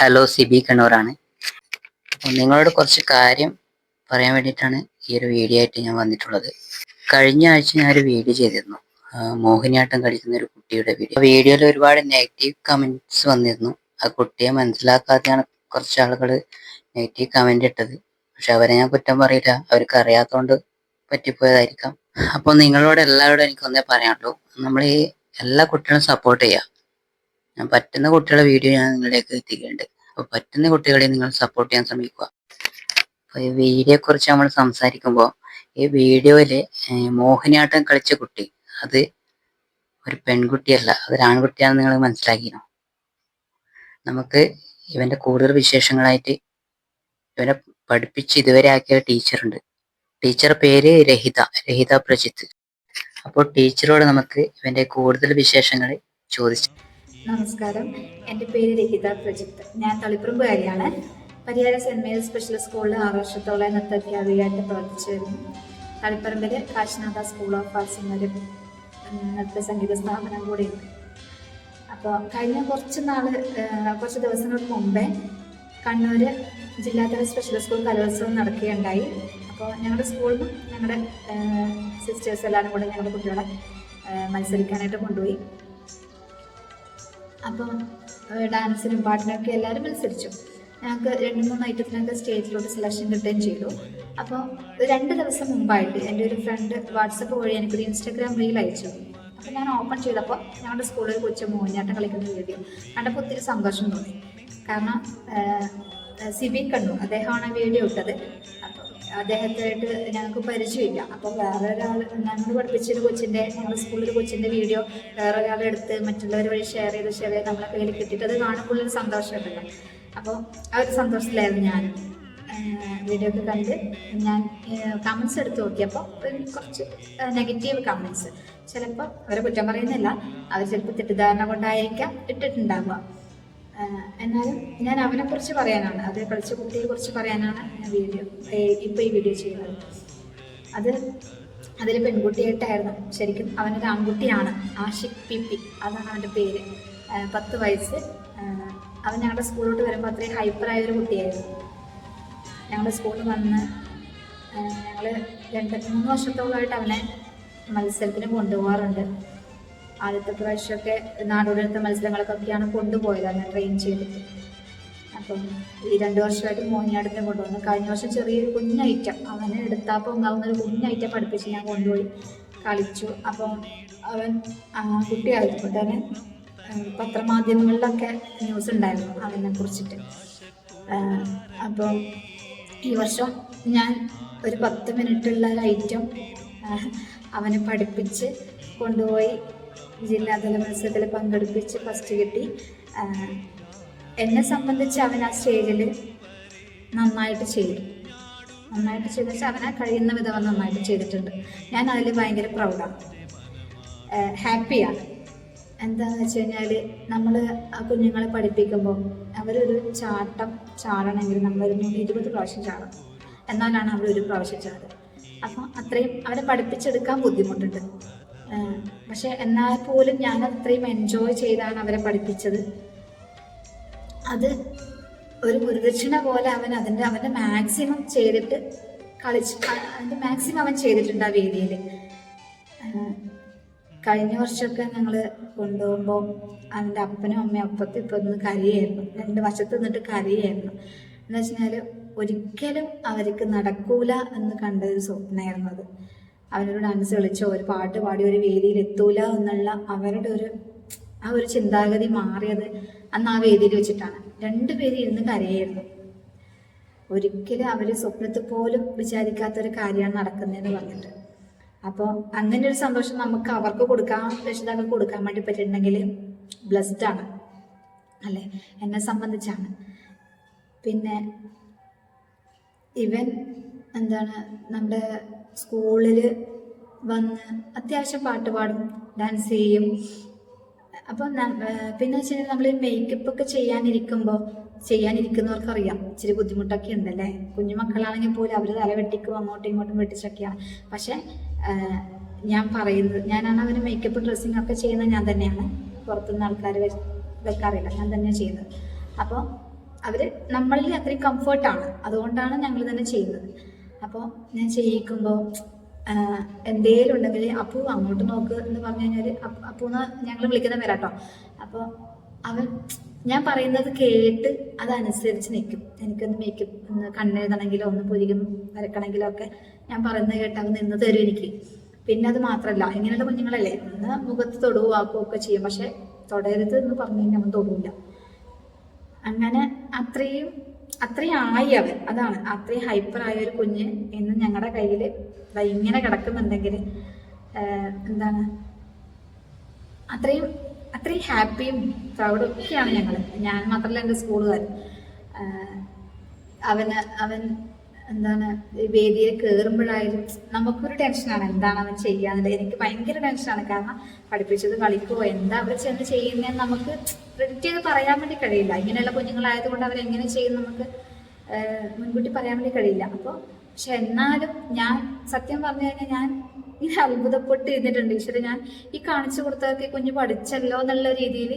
Hello Sibi കണ്ണൂറാണ് നിങ്ങളോട് കുറച്ച് കാര്യം പറയാൻ വേണ്ടിയിട്ടാണ് ഈ ഒരു വീഡിയോ ആയിട്ട് ഞാൻ വന്നിട്ടുള്ളത്. കഴിഞ്ഞ ആഴ്ച ഞാൻ ഒരു വീഡിയോ ചെയ്തിരുന്നു. മോഹിനിയാട്ടം കളിക്കുന്ന ഒരു കുട്ടിയുടെ വീഡിയോ വീഡിയോയിൽ ഒരുപാട് നെഗറ്റീവ് കമന്റ്സ് വന്നിരുന്നു. ആ കുട്ടിയെ മനസ്സിലാക്കാതെയാണ് കുറച്ച് ആളുകൾ നെഗറ്റീവ് കമന്റ് ഇട്ടത്. പക്ഷെ അവരെ ഞാൻ കുറ്റം പറയില്ല. അവർക്ക് അറിയാത്തതുകൊണ്ട് പറ്റിപ്പോയതായിരിക്കാം. അപ്പോൾ നിങ്ങളോട് എല്ലാവരോടും എനിക്ക് ഒന്നേ പറയാനുള്ളൂ. നമ്മൾ ഈ എല്ലാ കുട്ടികളും സപ്പോർട്ട് ചെയ്യുക ഞാൻ പറ്റുന്ന കുട്ടികളുടെ വീഡിയോ ഞാൻ നിങ്ങളിലേക്ക് എത്തിക്കുന്നുണ്ട്. അപ്പൊ പറ്റുന്ന കുട്ടികളെ നിങ്ങൾ സപ്പോർട്ട് ചെയ്യാൻ ശ്രമിക്കുക. അപ്പൊ ഈ വീഡിയോയെ കുറിച്ച് നമ്മൾ സംസാരിക്കുമ്പോൾ ഈ വീഡിയോയിൽ മോഹിനിയാട്ടം കളിച്ച കുട്ടി അത് ഒരു പെൺകുട്ടിയല്ല അതൊരു ആൺകുട്ടിയാണെന്ന് നിങ്ങൾ മനസ്സിലാക്കിയോ? നമുക്ക് ഇവന്റെ കൂടുതൽ വിശേഷങ്ങളായിട്ട് ഇവനെ പഠിപ്പിച്ച് ഇതുവരെ ആക്കിയ ടീച്ചറുണ്ട്. ടീച്ചർ പേര് രഹിത രഹിത പ്രജിത്ത്. അപ്പോൾ ടീച്ചറോട് നമുക്ക് ഇവന്റെ കൂടുതൽ വിശേഷങ്ങൾ ചോദിച്ചു നമസ്കാരം. എന്റെ പേര് രഹിത പ്രജിത്ത്. ഞാൻ തളിപ്പറമ്പുകാരിയാണ്. പരിയാര സെന്റ് മേരീസ് സ്പെഷ്യൽ സ്കൂളിൽ ആറ് വർഷത്തോളം നൃത്ത അധ്യാപികയായിട്ട് പ്രവർത്തിച്ചു വരുന്നു. തളിപ്പറമ്പിൽ കാശിനാഥ സ്കൂൾ ഓഫ് ആർട്സ് എന്നൊരു നൃത്ത സംഗീത സ്ഥാപനം കൂടിയുണ്ട്. അപ്പോൾ കഴിഞ്ഞ കുറച്ച് നാൾ കുറച്ച് ദിവസങ്ങൾക്ക് മുമ്പേ കണ്ണൂർ ജില്ലാതല സ്പെഷ്യൽ സ്കൂൾ കലോത്സവം നടക്കുകയുണ്ടായി. അപ്പോൾ ഞങ്ങളുടെ സ്കൂളിൽ ഞങ്ങളുടെ സിസ്റ്റേഴ്സ് എല്ലാവരും കൂടെ ഞങ്ങളുടെ കുട്ടികളെ മത്സരിക്കാനായിട്ട് കൊണ്ടുപോയി. അപ്പോൾ ഡാൻസിനും പാട്ടിനൊക്കെ എല്ലാവരും മത്സരിച്ചു. ഞങ്ങൾക്ക് രണ്ട് മൂന്ന് ഐറ്റത്തിനൊക്കെ സ്റ്റേജിലോട്ട് സെലക്ഷൻ കിട്ടുകയും ചെയ്തു. അപ്പോൾ രണ്ട് ദിവസം മുമ്പായിട്ട് എന്റെ ഒരു ഫ്രണ്ട് വാട്സപ്പ് വഴി എനിക്കൊരു ഇൻസ്റ്റാഗ്രാം റീൽ അയച്ചു. അപ്പോൾ ഞാൻ ഓപ്പൺ ചെയ്തപ്പോൾ ഞങ്ങളുടെ സ്കൂളിൽ കൊച്ചു മോഹിനിയാട്ടം കളിക്കുന്ന വീഡിയോ കണ്ടപ്പോൾ ഒത്തിരി സന്തോഷം തോന്നി. കാരണം സിബി കണ്ണു അദ്ദേഹമാണ് വീഡിയോ ഇട്ടത്. അദ്ദേഹത്തായിട്ട് ഞങ്ങൾക്ക് പരിചയമില്ല. അപ്പം വേറെ ഒരാൾ ഞങ്ങൾ പഠിപ്പിച്ചൊരു കൊച്ചിന്റെ ഞങ്ങളുടെ സ്കൂളിൽ കൊച്ചിന്റെ വീഡിയോ വേറെ ഒരാളെടുത്ത് മറ്റുള്ളവർ വഴി ഷെയർ ചെയ്ത് ഷെയർ ചെയ്ത് നമ്മളെ കയ്യിൽ കിട്ടിയിട്ട് അത് കാണുമ്പോൾ ഒരു സന്തോഷമുണ്ടല്ലോ അപ്പോൾ ആ ഒരു സന്തോഷത്തിലായിരുന്നു ഞാൻ. വീഡിയോ ഒക്കെ കണ്ട് ഞാൻ കമൻസ് എടുത്ത് നോക്കിയപ്പോൾ കുറച്ച് നെഗറ്റീവ് കമൻസ് ചിലപ്പോൾ അവരെ കുറ്റം പറയുന്നില്ല. അവർ ചിലപ്പോൾ തെറ്റിദ്ധാരണ കൊണ്ടായിരിക്കാം ഇട്ടിട്ടുണ്ടാവുക. എന്നാലും ഞാൻ അവനെ കുറിച്ച് പറയാനാണ്. അത് കളിച്ച കുട്ടിയെ കുറിച്ച് പറയാനാണ് ഞാൻ വീഡിയോ ഇപ്പോൾ ഈ വീഡിയോ ചെയ്യുന്നത്. അത് അതിൽ പെൺകുട്ടിയായിട്ടായിരുന്നു. ശരിക്കും അവനൊരു ആൺകുട്ടിയാണ് ആഷിഖ് പി പി അതാണ് അവന്റെ പേര്. പത്ത് വയസ്സ്. അവൻ ഞങ്ങളുടെ സ്കൂളിലോട്ട് വരുമ്പോൾ അത്രയും ഹൈപ്പറായ ഒരു കുട്ടിയായിരുന്നു. ഞങ്ങളുടെ സ്കൂളിൽ വന്ന് ഞങ്ങൾ രണ്ട് മൂന്ന് വർഷത്തോളമായിട്ട് അവനെ മത്സരത്തിന് കൊണ്ടുപോകാറുണ്ട്. ആദ്യത്തെ പ്രാവശ്യമൊക്കെ നാടോടിനൃത്ത മത്സരങ്ങൾക്കൊക്കെയാണ് കൊണ്ടുപോയത് അങ്ങനെ ട്രെയിൻ ചെയ്തിട്ട്. അപ്പം ഈ രണ്ട് വർഷമായിട്ട് മോഹിനിയാട്ടത്തിന് കൊണ്ടുവന്നു. കഴിഞ്ഞ വർഷം ചെറിയൊരു കുഞ്ഞൈറ്റം അവനെ എടുത്താൽ പൊങ്ങാവുന്ന ഒരു കുഞ്ഞൈറ്റം പഠിപ്പിച്ച് ഞാൻ കൊണ്ടുപോയി. കളിച്ചു. അപ്പം അവൻ ആ, കുട്ടിയായതുകൊണ്ട് തന്നെ പത്രമാധ്യമങ്ങളിലൊക്കെ ന്യൂസ് ഉണ്ടായിരുന്നു അവനെ കുറിച്ചിട്ട് അപ്പം ഈ വർഷം ഞാൻ ഒരു പത്ത് മിനിറ്റുള്ള ഒരു ഐറ്റം അവനെ പഠിപ്പിച്ച് കൊണ്ടുപോയി. ജില്ലാതല മത്സരത്തിൽ പങ്കെടുപ്പിച്ച് ഫസ്റ്റ് കിട്ടി. എന്നെ സംബന്ധിച്ച് അവൻ ആ സ്റ്റേജിൽ നന്നായിട്ട് ചെയ്തു. നന്നായിട്ട് ചെയ്തു. വെച്ചാൽ അവനെ കഴിയുന്ന വിധം അവൻ നന്നായിട്ട് ചെയ്തിട്ടുണ്ട്. ഞാൻ അതിൽ ഭയങ്കര പ്രൗഡാണ് ഹാപ്പിയാണ് എന്താണെന്ന് വെച്ച് കഴിഞ്ഞാൽ നമ്മൾ ആ കുഞ്ഞുങ്ങളെ പഠിപ്പിക്കുമ്പോൾ അവരൊരു ചാട്ടം ചാടണമെങ്കിൽ നമ്മളൊരു ഇരുപത് പ്രാവശ്യം ചാടണം. എന്നാലാണ് അവരൊരു പ്രാവശ്യം ചാടുക. അപ്പം അത്രയും അവരെ പഠിപ്പിച്ചെടുക്കാൻ ബുദ്ധിമുട്ടുണ്ട്. പക്ഷെ എന്നാൽ പോലും ഞാൻ അത്രയും എൻജോയ് ചെയ്താണ് അവരെ പഠിപ്പിച്ചത്. അത് ഒരു ഗുരുദക്ഷിണ പോലെ അവൻ അതിന്റെ അവന്റെ മാക്സിമം ചെയ്തിട്ട് കളിച്ച് അതിന്റെ മാക്സിമം അവൻ ചെയ്തിട്ടുണ്ട് ആ വേദിയിൽ. കഴിഞ്ഞ വർഷമൊക്കെ ഞങ്ങൾ കൊണ്ടുപോകുമ്പോൾ അവന്റെ അപ്പനും അമ്മയും അപ്പത്തും ഇപ്പം ഒന്ന് കരയായിരുന്നു. രണ്ട് വശത്ത് നിന്നിട്ട് കരയായിരുന്നു. എന്ന് വെച്ചാൽ ഒരിക്കലും അവർക്ക് നടക്കൂല എന്ന് കണ്ട ഒരു സ്വപ്നമായിരുന്നു അത്. അവനൊരു ഡാൻസ് കളിച്ചോ ഒരു പാട്ട് പാടി ഒരു വേദിയിൽ എത്തൂല എന്നുള്ള അവരുടെ ഒരു ആ ഒരു ചിന്താഗതി മാറിയത് അന്ന് ആ വേദിയിൽ വെച്ചിട്ടാണ്. രണ്ടുപേരും ഇരുന്ന് കരയായിരുന്നു. ഒരിക്കലും അവർ സ്വപ്നത്തിൽ പോലും വിചാരിക്കാത്തൊരു കാര്യമാണ് നടക്കുന്നതെന്ന് പറഞ്ഞിട്ട്. അപ്പോൾ അങ്ങനെ ഒരു സന്തോഷം നമുക്ക് അവർക്ക് കൊടുക്കാൻ രക്ഷിതാക്കൾക്ക് കൊടുക്കാൻ വേണ്ടി പറ്റിയിട്ടുണ്ടെങ്കിൽ ബ്ലസ്ഡ് ആണ്. അല്ലേ? എന്നെ സംബന്ധിച്ചാണ്. പിന്നെ ഇവൻ എന്താണ് നമ്മുടെ സ്കൂളിൽ വന്ന് അത്യാവശ്യം പാട്ട് പാടും ഡാൻസ് ചെയ്യും. അപ്പോൾ പിന്നെ വെച്ചിട്ടുണ്ടെങ്കിൽ നമ്മൾ മേക്കപ്പ് ഒക്കെ ചെയ്യാനിരിക്കുമ്പോൾ ചെയ്യാനിരിക്കുന്നവർക്ക് അറിയാം ഇച്ചിരി ബുദ്ധിമുട്ടൊക്കെ ഉണ്ടല്ലേ? കുഞ്ഞു മക്കളാണെങ്കിൽ പോലും അവർ തല വെട്ടിക്കും അങ്ങോട്ടും ഇങ്ങോട്ടും വെട്ടിച്ചൊക്കെയാണ് പക്ഷെ ഞാൻ പറയുന്നത് ഞാനാണ് അവന് മേക്കപ്പ് ഡ്രസ്സിങ് ഒക്കെ ചെയ്യുന്നത് ഞാൻ തന്നെയാണ്. പുറത്തുനിന്ന് ആൾക്കാർ വെക്കാറില്ല ഞാൻ തന്നെയാണ് ചെയ്യുന്നത്. അപ്പോൾ അവർ നമ്മളിൽ അത്രയും കംഫർട്ടാണ് അതുകൊണ്ടാണ് ഞങ്ങൾ തന്നെ ചെയ്യുന്നത്. അപ്പോൾ ഞാൻ ചെയ്യിക്കുമ്പോൾ എന്തേലും ഉണ്ടെങ്കിൽ അപ്പു അങ്ങോട്ട് നോക്ക് എന്ന് പറഞ്ഞു കഴിഞ്ഞാൽ അപ്പൂന്ന് ഞങ്ങൾ വിളിക്കുന്ന പേരാട്ടോ. അപ്പോൾ അവൻ ഞാൻ പറയുന്നത് കേട്ട് അതനുസരിച്ച് നിൽക്കും എനിക്കൊന്ന് മേക്കപ്പ് ഒന്ന് കണ്ണെഴുതണമെങ്കിലോ ഒന്ന് പൊരിക്കും വരക്കണമെങ്കിലോ ഒക്കെ ഞാൻ പറയുന്നത് കേട്ട് അവൻ നിന്ന് തരും എനിക്ക്. പിന്നെ അത് മാത്രമല്ല ഇങ്ങനെയുള്ള കുഞ്ഞുങ്ങളല്ലേ ഒന്ന് മുഖത്ത് തൊടുവാക്കുകയോ ഒക്കെ ചെയ്യും. പക്ഷെ തൊടരുത് എന്ന് പറഞ്ഞു കഴിഞ്ഞാൽ അവൻ തൊടൂല. അങ്ങനെ അത്രയും അത്രയും ആയി അവൻ. അതാണ്. അത്രയും ഹൈപ്പർ ആയ ഒരു കുഞ്ഞ് ഇന്ന് ഞങ്ങളുടെ കയ്യിൽ ഇങ്ങനെ കിടക്കുന്നുണ്ടെങ്കിൽ എന്താണ്? അത്രയും അത്രയും ഹാപ്പിയും പ്രൗഡും ഒക്കെയാണ് ഞങ്ങൾ ഞാൻ മാത്രമല്ല എന്റെ സ്കൂളുകാർ അവന് അവൻ എന്താണ് വേദിയിൽ കയറുമ്പോഴായാലും നമുക്കൊരു ടെൻഷനാണ് എന്താണ് അവൻ ചെയ്യാന്നുള്ളത്. എനിക്ക് ഭയങ്കര ടെൻഷനാണ്. കാരണം പഠിപ്പിച്ചത് കളിക്കുമോ എന്താ അവർ ചെന്ന് ചെയ്യുന്നതെന്ന് നമുക്ക് പ്രിഡിക്റ്റ് ചെയ്ത് പറയാൻ വേണ്ടി കഴിയില്ല. ഇങ്ങനെയുള്ള കുഞ്ഞുങ്ങളായതുകൊണ്ട് അവരെങ്ങനെ ചെയ്യും നമുക്ക് മുൻകൂട്ടി പറയാൻ വേണ്ടി കഴിയില്ല. അപ്പോൾ പക്ഷെ എന്നാലും ഞാൻ സത്യം പറഞ്ഞു കഴിഞ്ഞാൽ ഞാൻ ഇങ്ങനെ അത്ഭുതപ്പെട്ട് ഇരുന്നിട്ടുണ്ട് ഈശ്വര ഞാൻ ഈ കാണിച്ചു കൊടുത്തതൊക്കെ കുഞ്ഞ് പഠിച്ചല്ലോ എന്നുള്ള രീതിയിൽ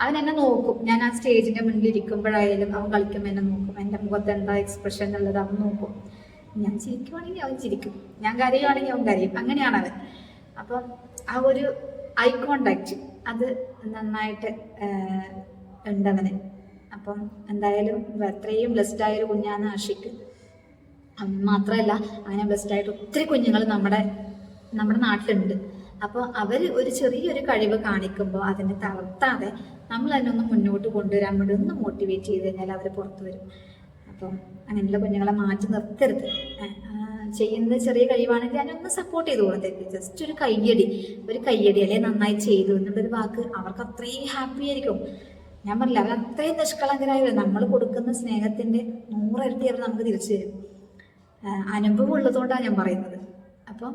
അവൻ എന്നെ നോക്കും. ഞാൻ ആ സ്റ്റേജിന്റെ മുന്നിൽ ഇരിക്കുമ്പോഴായാലും അവൻ കളിക്കുമ്പോൾ എന്നെ നോക്കും. എന്റെ മുഖത്ത് എന്താ എക്സ്പ്രഷൻ എന്നുള്ളത് അവൻ നോക്കും. ഞാൻ ചിരിക്കുവാണെങ്കിൽ അവൻ ചിരിക്കും. ഞാൻ കരയുവാണെങ്കിൽ അവൻ കരയും. അങ്ങനെയാണ് അവൻ. അപ്പം ആ ഒരു ഐ കോണ്ടാക്ട് അത് നന്നായിട്ട് ഉണ്ടവന് അപ്പം എന്തായാലും അത്രയും ബ്ലെസ്ഡ് ആയൊരു കുഞ്ഞാണ് ആഷിക്ക് അവൻ മാത്രമല്ല അങ്ങനെ ബ്ലെസ്ഡ് ആയിട്ട് ഒത്തിരി കുഞ്ഞുങ്ങൾ നമ്മുടെ നമ്മുടെ നാട്ടിലുണ്ട്. അപ്പോൾ അവർ ഒരു ചെറിയൊരു കഴിവ് കാണിക്കുമ്പോൾ അതിനെ തളർത്താതെ നമ്മൾ തന്നെ മുന്നോട്ട് കൊണ്ടുവരാൻ വേണ്ടി ഒന്ന് മോട്ടിവേറ്റ് ചെയ്ത് കഴിഞ്ഞാൽ അവർ പുറത്തു വരും. അപ്പം അങ്ങനെയുള്ള കുഞ്ഞുങ്ങളെ മാറ്റി നിർത്തരുത്. ചെയ്യുന്നത് ചെറിയ കഴിവാണെങ്കിൽ അതിനൊന്ന് സപ്പോർട്ട് ചെയ്ത് കൊടുത്തേക്ക് ജസ്റ്റ് ഒരു കയ്യടി ഒരു കയ്യടി അല്ലെ നന്നായി ചെയ്തു എന്നുള്ളൊരു വാക്ക് അവർക്ക് അത്രയും ഹാപ്പി ആയിരിക്കും. ഞാൻ പറഞ്ഞില്ല അവർ അത്രയും നിഷ്കളങ്കരായ നമ്മൾ കൊടുക്കുന്ന സ്നേഹത്തിന്റെ നൂറിരട്ടി അവർ നമുക്ക് തിരിച്ചു തരും. അനുഭവം ഉള്ളതുകൊണ്ടാണ് ഞാൻ പറയുന്നത്. അപ്പം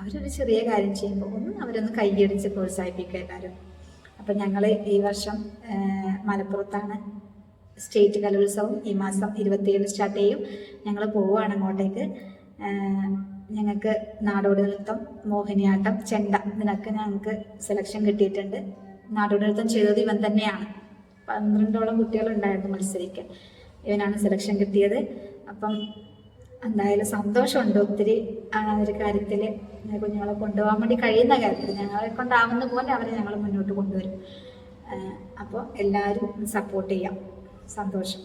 അവരൊരു ചെറിയ കാര്യം ചെയ്യുമ്പോൾ ഒന്ന് അവരൊന്ന് കൈയടിച്ച് പ്രോത്സാഹിപ്പിക്കുക എല്ലാവരും. അപ്പം ഞങ്ങൾ ഈ വർഷം മലപ്പുറത്താണ് സ്റ്റേറ്റ് കലോത്സവം ഈ മാസം ഇരുപത്തിയേഴ് സ്റ്റാർട്ട് ചെയ്യും. ഞങ്ങൾ പോവുകയാണ് അങ്ങോട്ടേക്ക്. ഞങ്ങൾക്ക് നാടോടി നൃത്തം മോഹിനിയാട്ടം ചെണ്ട ഇതിനൊക്കെ ഞങ്ങൾക്ക് സെലക്ഷൻ കിട്ടിയിട്ടുണ്ട്. നാടോടി നൃത്തം ചെയ്തത് ഇവൻ തന്നെയാണ്. പന്ത്രണ്ടോളം കുട്ടികളുണ്ടായിരുന്നു മത്സരിക്കാൻ. ഇവനാണ് സെലക്ഷൻ കിട്ടിയത്. അപ്പം എന്തായാലും സന്തോഷമുണ്ട് ഒത്തിരി ആ ഒരു കാര്യത്തിൽ കുഞ്ഞുങ്ങളെ കൊണ്ടുപോകാൻ വേണ്ടി കഴിയുന്ന കാര്യത്തിൽ ഞങ്ങളെ കൊണ്ടാവുന്ന പോലെ അവരെ ഞങ്ങൾ മുന്നോട്ട് കൊണ്ടുവരും. അപ്പോൾ എല്ലാവരും സപ്പോർട്ട് ചെയ്യാം. സന്തോഷം.